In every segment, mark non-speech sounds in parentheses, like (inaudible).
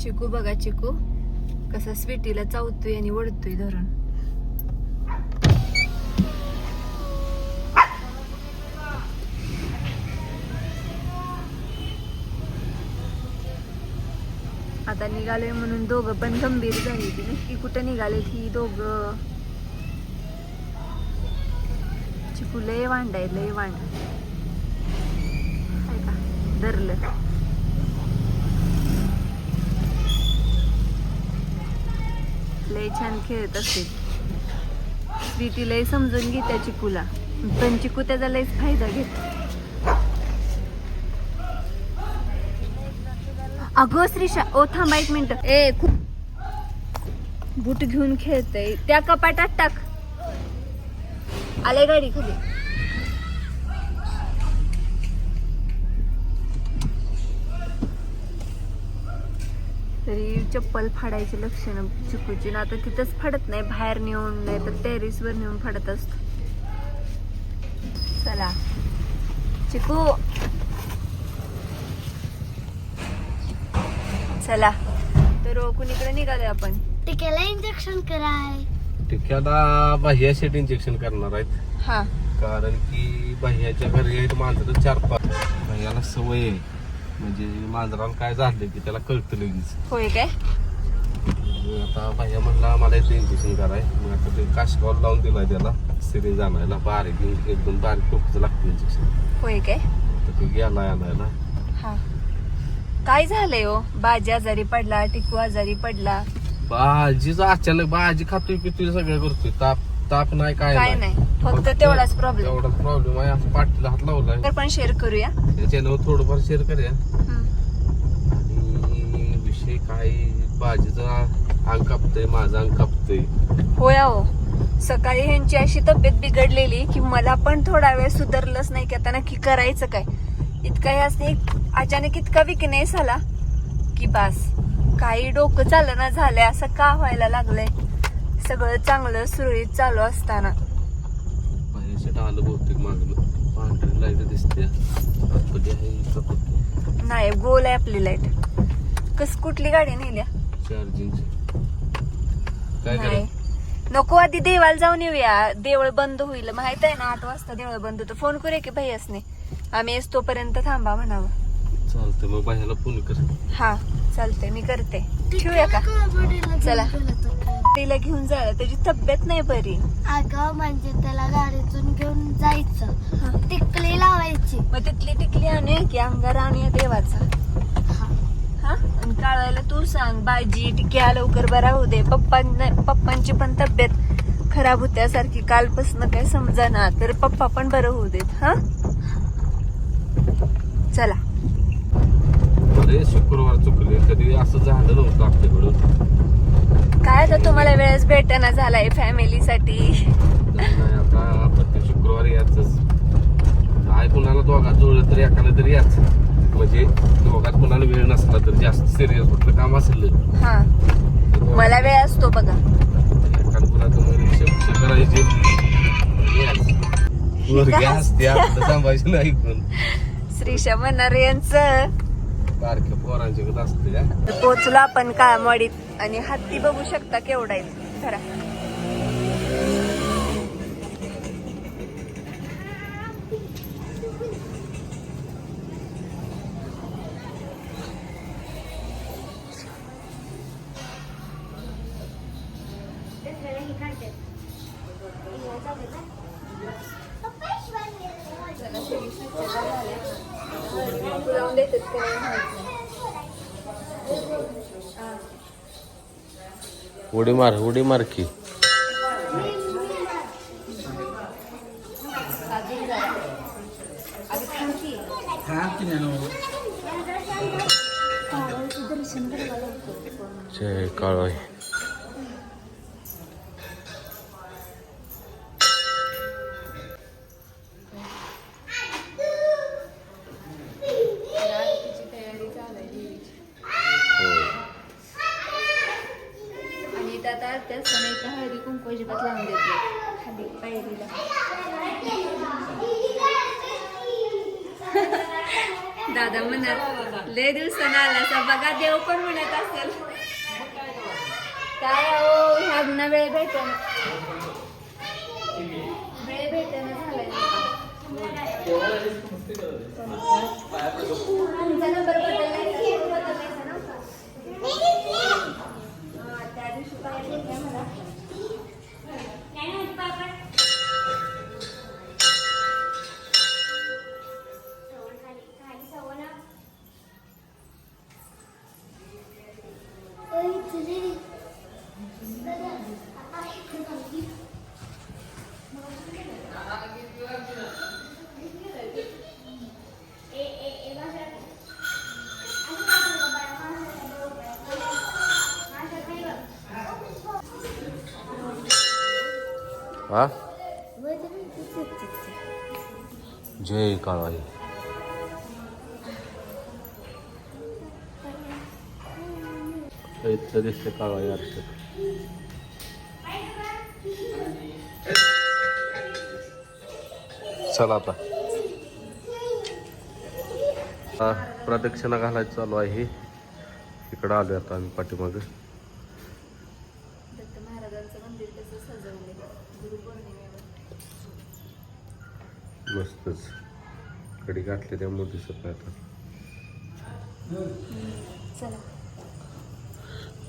चिकू बघा चिकू. कसा स्वीटीला चावतोय आणि वळतोय धरून. आता निघालोय म्हणून दोघं पण गंभीर झाली ती. नक्की कुठं निघाले ही दोघं? चिकू लय वांडाय लय वांड. धरलं. लय छान खेळत असते स्वीटी लय समजून घेत्या चिकूला. पण चिकू त्याचा लयच फायदा घेत. अगं श्रीशा ओ थांबा एक मिनिट. ए खूप बूट घेऊन खेळतय. त्या कपाटात टाक. आले गाडी खाली. तरी चप्पल फाडायची लक्षणं चिकूची. ना आता तिथंच फाडत नाही बाहेर नेऊन नाही तर टेरिसवर नेऊन फाडत असतो. चला. चिकू. चला. तर कुणीकडे निघालोय आपण. टिकेला इंजेक्शन कराय. टिक्याला बाह्यासाठी इंजेक्शन करणार आहेत. हा. कारण की बाह्याच्या घरी आहेत मांजरं चार पाच. बाह्याला सवय आहे. म्हणजे मांजराला काय झालं की त्याला कळतं लगेच. होय काय? मग आता बाह्या म्हणला मला इथे इंजेक्शन कराय मग आता ते काशकॉल लावून दिलाय त्याला सिरिंज आणायला बारीक एकदम बारीक टोकचं लागतं इंजेक्शन होय काय? तर ते गेलाय आणायला. हा. काय झालंय हो? बाजी आजारी पडला टिकू आजारी पडला. भाजीचं अचानक भाजी खातोय पितोय सगळं करतोय? ताप. ताप नाही काय काय नाही. फक्त तेवढाच प्रॉब्लेम तेवढाच प्रॉब्लेम आहे. असं पाठीला हात लावलाय. तर पण शेअर करूया. त्याच्यानं थोडंफार शेअर करूया. आणि विषय काय भाजीचा अंग कापतंय माझा अंग कापतंय. होय अहो. सकाळी ह्यांची अशी तब्येत बिघडलेली की मला पण थोडा वेळ सुधारलंच नाही की आता नक्की करायचं काय. इतका ह्यासनी अचानक इतका विकनेस आला की बास. काही डोकं चालना झालंय असं का व्हायला लागलंय? सगळं चांगलं सुरळीत चालू असताना. बाहेरच्या आलं बहुतेक मागलं पांढरी लाइट दिसते. आतमध्ये आहे का कुठे नाही गोल आहे आपली लाइट कस कुठली गाडी नेल्या? काय करा नको आधी देवाला जाऊन येऊया. देवळ बंद होईल. माहीत आहे ना आठ वाजता देवळ बंद होतं. फोन करूया की भैयासने आम्ही येस तोपर्यंत थांबा म्हणावं. चालतं मग बाहेरला फोन कर. हा चालतंय मी करते. ठेवूया का? चला. तिला घेऊन जा त्याची तब्येत नाही बरी. अगं म्हणजे त्याला गाडीतून घेऊन जायचं. टिकली लावायची. मग तिथली टिकली आणूया की अंगार आणूया देवाचा. हा. हा? आणि काळायला तू सांग बाजी टिक्या लवकर बरा होऊ दे. पप्पांना पप्पांची पण तब्येत खराब होत्यासारखी कालपासून काय समजाना तर पप्पा पण बरं होऊ देत हा? चला. अरे शुक्रवार चुकले कधी असं झालं नव्हतं आपल्याकडं. काय आता तुम्हाला वेळच भेटना झालाय फॅमिलीसाठी आता प्रत्येक शुक्रवारी याच काय कुणाला दोघात जुळलं तरी एकाला तरी याच. म्हणजे दोघात कुणाला वेळ नसला तर जास्त सिरियस कुठलं काम असेल हा. मला वेळ असतो बघा. रिक्षा करायची. याच. पोरगी असते आपलं श्रीशा म्हणणार यांचं. बारक्या पोरांच्याकडे असते. पोचलो आपण काळमवाडीत आणि हत्ती बघू शकता केवढा आहे. खरा लावून देतात उडी मार उडी मार की. जय त्यात त्या सणाच्या हळदी कुंकू अजिबात लावून देते खाली पायरीला. (laughs) दादा म्हणत लय दिवसानं आला असा बघा देव पण म्हणत असेल. काय हो ह्यांना वेळ भेटन. वेळ भेटन झालाय. आमचा नंबर बदलला की बदलायचा नव्हता. हा, त्या दिवशी काय बोलल्या मला हा जय काळाई इथं दिसते आहे अर्थ चला आता. प्रदक्षिणा घालायचं चालू आहे. इकडं आलोय आता आम्ही पाठीमागं दत्त महाराजांचं मंदिर कसं सजवलंय गुरुपौर्णिमेवर मस्तच घातली त्यामुळे दिसत नाही आता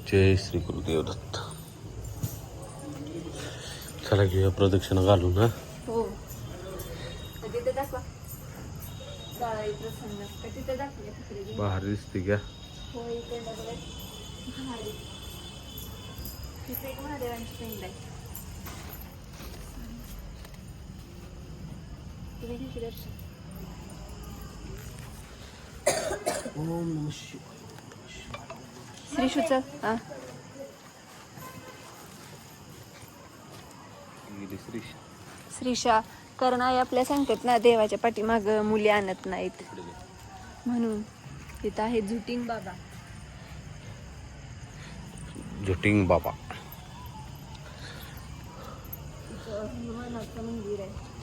जय श्री गुरुदेव दत्त चला घेऊया प्रदक्षिणा घालून हा. हो. तिथे दाखवा. का. बाहेर दिसते हो एक महादेवांची हा. श्रीशा. कारण आई आपल्या सांगतात ना देवाच्या पाठीमाग मुली आणत नाहीत. म्हणून तिथं आहे झुटिंग बाबा. झुटिंग बाबा. हनुमानाचं मंदिर आहे.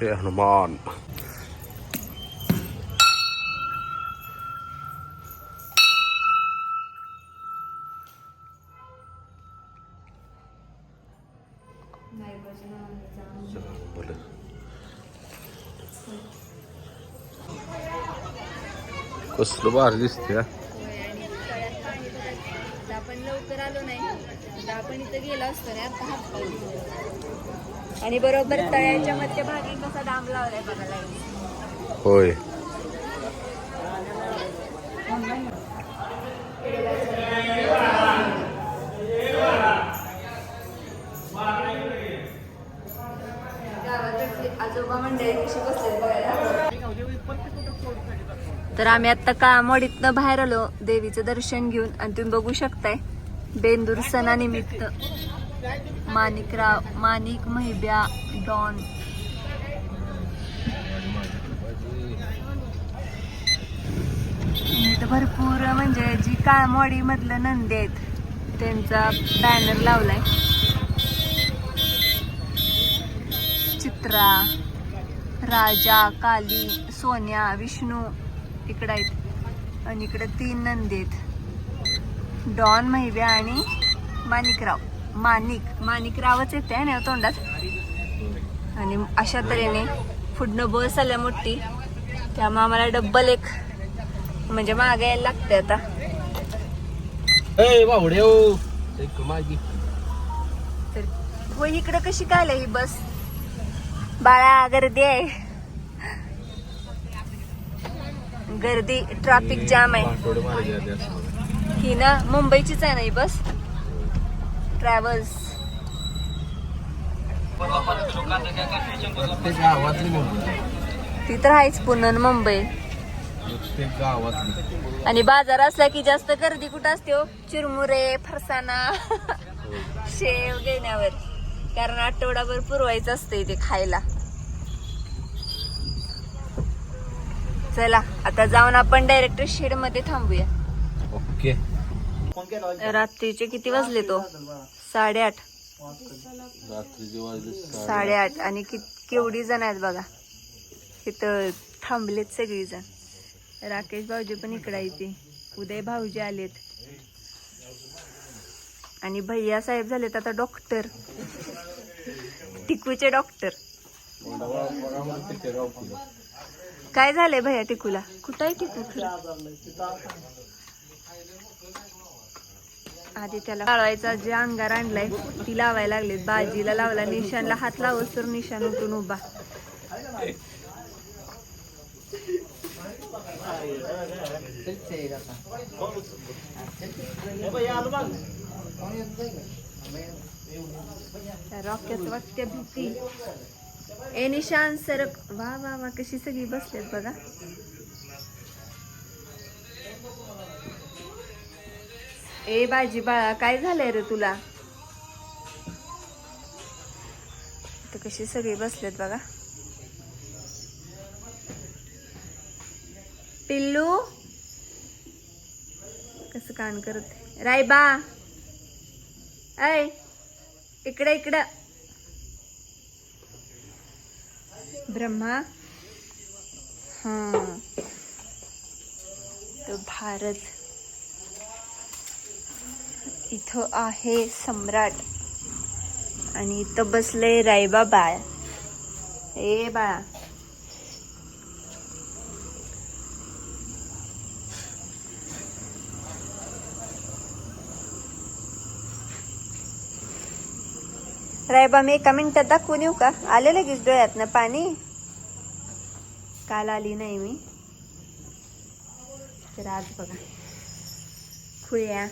जय हनुमान कसलं बाहेर दिसते आणि आपण लवकर आलो नाही. आपण इथं गेलो असतो रे आता हात आणि बरोबर तळ्याच्या मध्यभागी कसा डाम लावलाय बघायला होय. तर आम्ही आता कामोडीतनं बाहेर आलो. देवीचं दर्शन घेऊन आणि तुम्ही बघू शकताय. बेंदूर सणानिमित्त. माणिकराव माणिक महिब्या डॉन. इथं भरपूर म्हणजे जी काळमोडी मधलं नंदी आहेत त्यांचा बॅनर लावलाय. चित्रा राजा काली सोन्या विष्णू इकडं आहेत. आणि इकडं तीन नंदी आहेत. डॉन महिब्या आणि माणिकराव माणिक. माणिकरावच येते आहे ना तोंडात. आणि अशा तऱ्हेने पुढनं बस आल्या मोठी त्यामुळे आम्हाला डब्बल एक म्हणजे मागे यायला लागते आता. तर हो इकडं कशी काय आली ही बस? बाळा गर्दी आहे. गर्दी ट्रॅफिक जाम आहे. ही ना मुंबईचीच आहे ना ही बस? ट्रॅव्हल्स ती तर आहेच पुन्हा मुंबई. आणि बाजार असला की जास्त गर्दी कुठं असते हो? चिरमुरे फरसाना हो. शेव घेण्यावर. कारण आठवडाभर पुरवायचं असतं ते खायला. चला आता जाऊन आपण डायरेक्ट शेडमध्ये थांबूया. ओके. रात्रीचे किती वाजले तो? साडेआठ. रात्रीचे वाजले साडेआठ. आणि कि केवढी जण आहेत बघा? इथं थांबलेत सगळी जण राकेश भाऊजी पण इकडे येते उदय भाऊजी आलेत. आणि भैया साहेब झालेत आता डॉक्टर. टिकूचे डॉक्टर. काय झालंय भैया टिकूला? कुठं आहे टिकू? खरं आधी त्याला लावायचा जे अंगार आणलाय ती लावायला लागलेत बाजीला लावला निशानला हात लावस तर निशान उठून उभा. रॉकेट वाटते भीती. ए निशान सरक वा वा वा कशी सगळी बसलेत बघा. ए बाजी बाळा काय झालंय रे तुला? तर कशी सगळी बसलेत बघा. पिल्लू? कसं कान करत रायबा? ऐ इकडे इकडं. ब्रह्मा? हा. तो भारत. इथं आहे सम्राट. आणि इथं बसलंय रायबा बाळ. ए बाळा. रायबा मी एका मिनिटात दाखवून येऊ का? आले लगेच डोळ्यातनं पाणी? काल आली नाही मी. तर आज बघा. खुळ्या.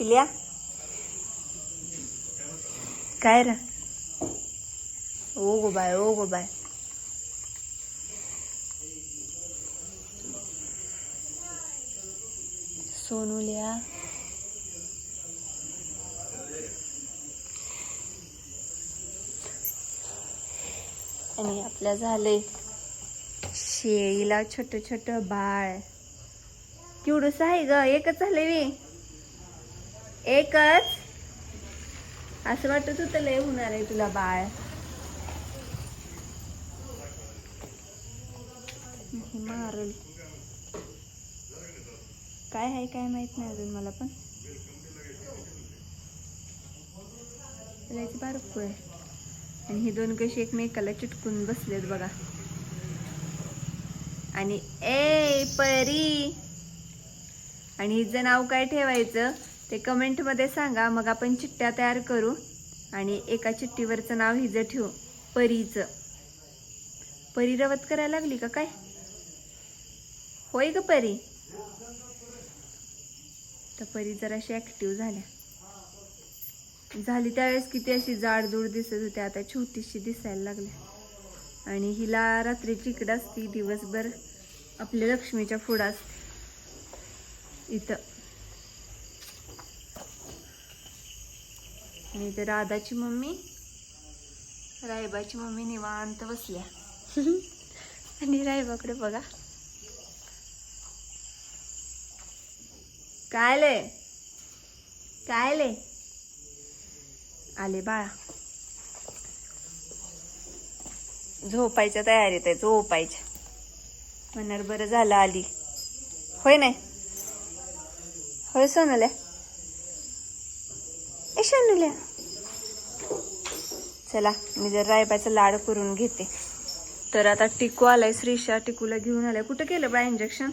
पिल्या? काय र? ओ गो बाय ओ गो बाय. सोनूल्या आणि आपल्या झाले शेळीला छोट छोट बाळ. केवढस आहे ग एकच झाले मी एकच. असं वाटत होतं लय होणार आहे तुला बाळ. मारल. काय आहे काय माहीत नाही अजून मला पण. लयच बारकू आहे. आणि हे दोन कशी एकमेकाला चिटकून बसलेत बघा. आणि ए परी. आणि हिचं नाव काय ठेवायचं? ते कमेंटमध्ये सांगा मग आपण चिठ्ठ्या तयार करू आणि एका चिठ्ठीवरचं नाव हिजं ठेवू. परीचं. परी रवत करायला लागली का काय? होय ग परी. तर परी जराशी ॲक्टिव्ह झाल्या. झाली त्यावेळेस किती अशी जाडजूड दिसत होती आता छोटीशी दिसायला लागल्या. आणि हिला रात्री चिकड असती दिवसभर आपल्या लक्ष्मीच्या पुढं असते. इथं. आणि इथे राधाची मम्मी रायबाची मम्मी निवांत बसल्या. आणि रायबाकडे बघा. काय ले काय ले आले बाळा. झोपायच्या तयारीत आहे झोपायच्या. म्हणणार बरं झालं आली. होय नाही? होय सोनल्या? ए चला मी जर रायबाचा लाड करून घेते. तर आता टिकू आलाय श्रीशा टिकूला घेऊन आलाय. कुठं केलं बा इंजेक्शन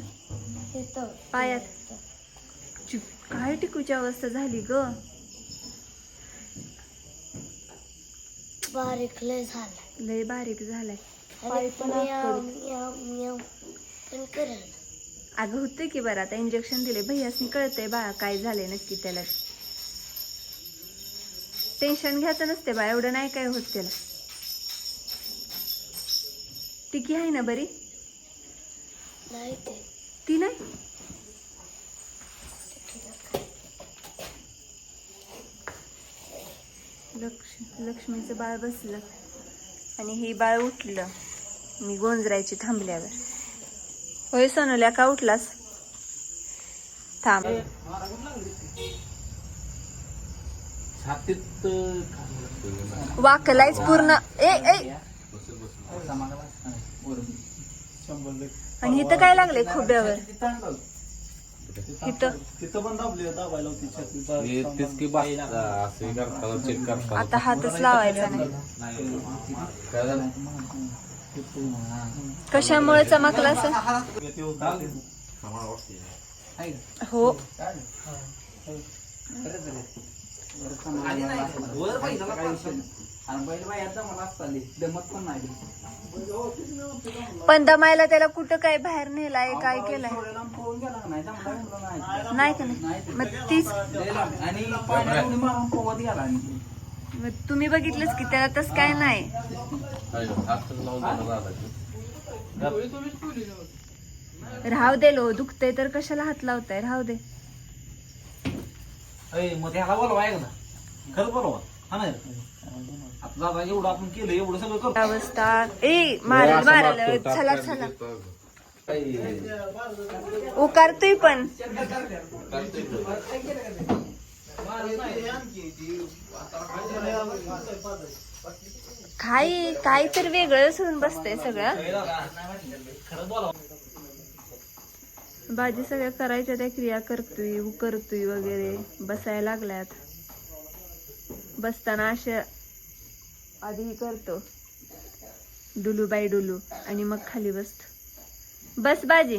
पायात. काय टिकूची अवस्था झाली ग? बारीक लय झाला. लय बारीक झालाय. अगं होतंय की बरं आता इंजेक्शन दिले भैयासनी कळतंय बाळा काय झालंय नक्की त्याला. टेन्शन घ्यायचं नसते बा एवढं नाही काय होत त्याला. टिकी आहे ना बरी? नाही ते. ती नाही? लक्ष लक्ष्मीचं बाळ बसलं आणि ही बाळ उठलं. मी गोंजरायची थांबल्यावर. होय सोनूल्या का उठलास? थांब. छातीत वाकलायच पूर्ण. ए ए. आणि इथं काय लागले खोब्यावर? इथं. तिथं पण दाबली दाबायला होती छाती बा- हे. पण दमायला त्याला कुठं काय बाहेर नेलाय काय केलंय? नाही? का नाही? मग तीच मग तुम्ही बघितलंच की त्याला तस काय नाही. राहू दे लो दुखतंय तर कशाला हात लावताय? राहू दे. अय, मग त्याला बोलवा आहे ना खरं बोलवा. हा नाही? आता दादा एवढं आपण केलं एवढं सगळं करतो. अवस्था. ए मारल मारल चला चला. उकारतोय पण. काही काही तर वेगळंच होऊन बसतंय सगळं. भाजी सगळ्या करायच्या त्या क्रिया करतोय करतोय वगैरे. बसायला लागल्यात. बसताना अशा आधी करतो. डुलू बाय डुलू आणि मग खाली बसतो. बस बाजी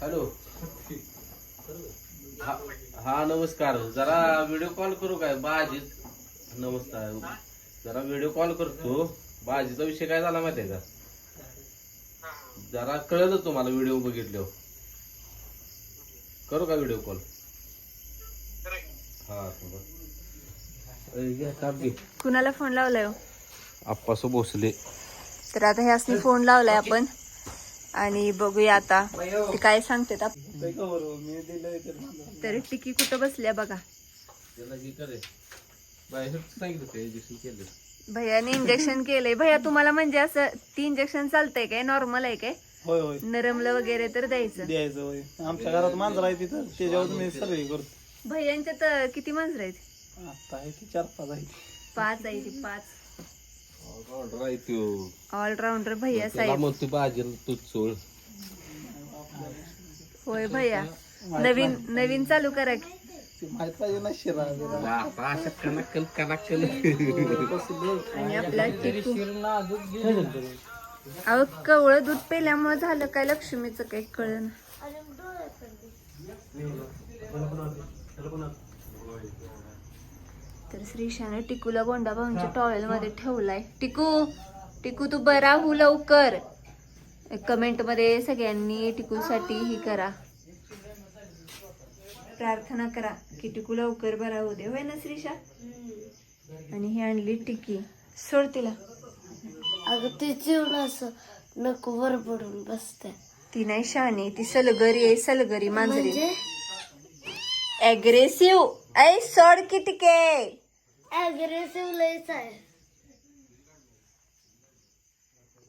हॅलो. हा- हा नमस्कार. जरा व्हिडिओ कॉल करू काय? बाजी नमस्कार. जरा व्हिडिओ कॉल करतो. बाजीचा विषय काय झाला माहितीये का? जरा कळलं तुम्हाला व्हिडिओ बघितल्यावर. करू का व्हिडिओ कॉल? हा. कुणाला फोन लावलाय हो? आप्पासो भोसले. तर आता ह्यासनी फोन लावलाय आपण. आणि बघूया आता. ते काय सांगतात आप- ते का बरोबर मी दिलंय तर टिकी कुठं बसल्या बघा. त्याला करे बाहेर सांगितलं ते केलं. भैयाने इंजेक्शन केलंय. भैया तुम्हाला म्हणजे असं ती इंजेक्शन चालतंय काय? नॉर्मल आहे काय? होय होय. नरमलं वगैरे तर द्यायचं. द्यायचं होय. आमच्या घरात मांजर आहे तिथं. त्याच्यावर मी सर्वे करतो. भैयांच्या तर किती मांजर आहेत? आता आहे ती चार पाच आहे पाच आहे ती पाच. ऑलराऊंडर भैया त्याला साहेब. चोळ होय भैया. नवीन नवीन चालू करा की. ती माहीत पाहिजे ना शिरा बिरा. अशा कनाकल कनाकल आणि आपला टिकू अहो कवळं दूध पेल्यामुळे झालं काय लक्ष्मीचं काही कळण तर श्रीशाने टिकूला गोंडा भाऊंच्या टॉवेल मध्ये ठेवलाय. टिकू टिकू तू बरा हो लवकर. कमेंटमध्ये सगळ्यांनी टिकूसाठी ही करा. प्रार्थना करा की टिकू लवकर बरा होऊ दे. होय ना श्रीशा? आणि ही आणली टिकी. सोड तिला. अगं ती जीवन असं नको वर पडून बसते. ती नाही शाणी ती सलगरी आहे सलगरी मांजरी. म्हणजे? अग्रेसिव्ह ऐ सोड की टिके. अग्रेसिव्ह लयच आहे.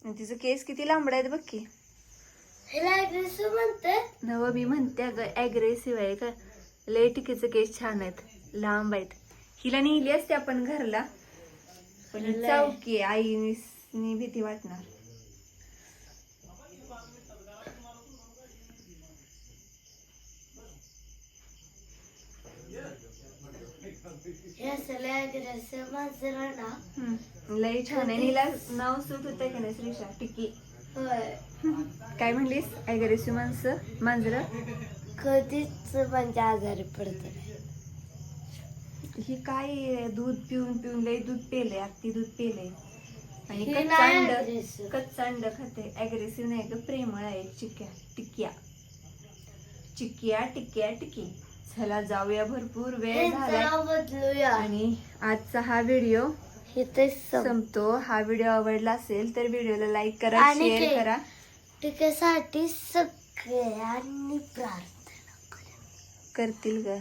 आणि तिचं केस किती लांबड आहेत बघ की. ह्याला अग्रेसिव्ह म्हणते नव मी म्हणते अगं अग्रेसिव्ह आहे का? लय टिकेचं केस छान आहेत. लांब आहेत. हिला नेली असते आपण घरला. पण चौकी आईनी भीती वाटणार. लय छान आहे. हिला नाव सूट होतंय का नाही श्रीषा? टिकी. काय म्हणलीस? अग्रेसिव्ह माणसं? मांजरं? कधीच म्हणजे आजारी पडत नाही. ही काय? दूध पिऊन पिऊन लय दूध पेलंय अगदी दूध पेलंय. आणि ही कच्चा नाही अंड aggressive. कच्चा अंड खाते. अग्रेसिव्ह नाही ग प्रेमळ आहे. चिक्या टिक्या. चिक्या टिक्या टिकी. चला जाऊया भरपूर वेळ झाला. बदलूया. आणि आजचा हा व्हिडिओ हे ते सम संपतो. हा व्हिडिओ आवडला असेल तर व्हिडिओला लाईक करा आणि शेअर ते- करा. टीकेसाठी सगळ्यांनी प्रार्थना करतील ग.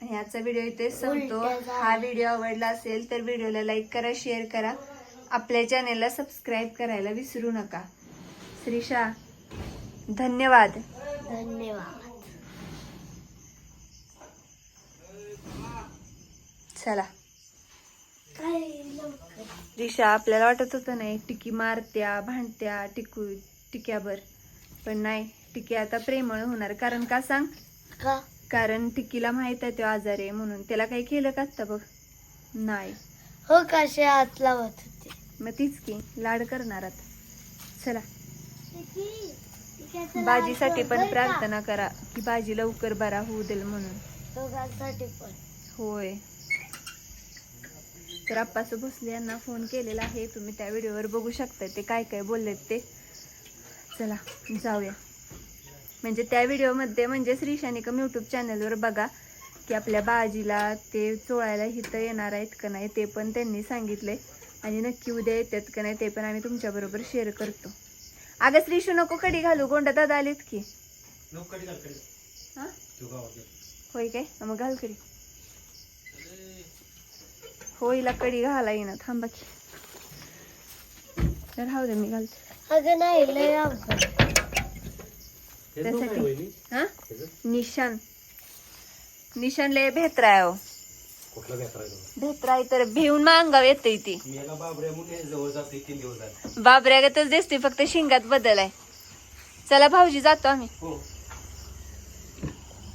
आणि आजचा व्हिडिओ इथे संपतो. हा व्हिडिओ आवडला असेल तर व्हिडिओला लाईक करा शेअर करा. आपल्या चॅनेलला सबस्क्राईब करायला विसरू नका. श्रीशा धन्यवाद. धन्यवाद. चला. रिशा आपल्याला वाटत होतं नाही टिकी मारत्या भांडत्या टिकू टिक्यावर. पण नाही. टिकी आता प्रेमळ होणार. कारण का सांग? का? कारण टिकीला माहीत आहे तो आजार आहे म्हणून. त्याला काही केलं का आता बघ? नाही. हो कसे हात लावत होते. मग तीच की लाड करणार आता. चला. बाजीसाठी पण प्रार्थना करा की बाजी लवकर बरा होऊ देईल म्हणून. दोघांसाठी पण. होय. तर आप्पासू भोसले यांना फोन केलेला आहे. तुम्ही त्या व्हिडिओवर बघू शकता ते काय काय बोललेत ते. चला जाऊया. म्हणजे त्या व्हिडिओमध्ये म्हणजे श्रीशानिकम यूट्यूब चॅनलवर बघा की आपल्या बाजीला ते चोळायला इथं येणार आहेत का नाही ते पण त्यांनी सांगितले आणि नक्की उद्या येतात का नाही ते पण आम्ही तुमच्याबरोबर शेअर करतो. अगं श्रीशू नको कडी घालू. गोंडा दादा आलेत की? हा? होय काय? मग घाल कडी. होईला कडी घाला येईना. थांबा की. तर राहू दे मी घालते. अगं नाही लय अवघड. त्यासाठी. हा? निशान. निशान लय भेत्रा आहे हो. कुठला बेकार भेत्रा आहे तर भिवून मांगाव येते ती. बाबऱ्यागतच दिसते फक्त शिंगात बदल आहे. चला भाऊजी जातो आम्ही. हो.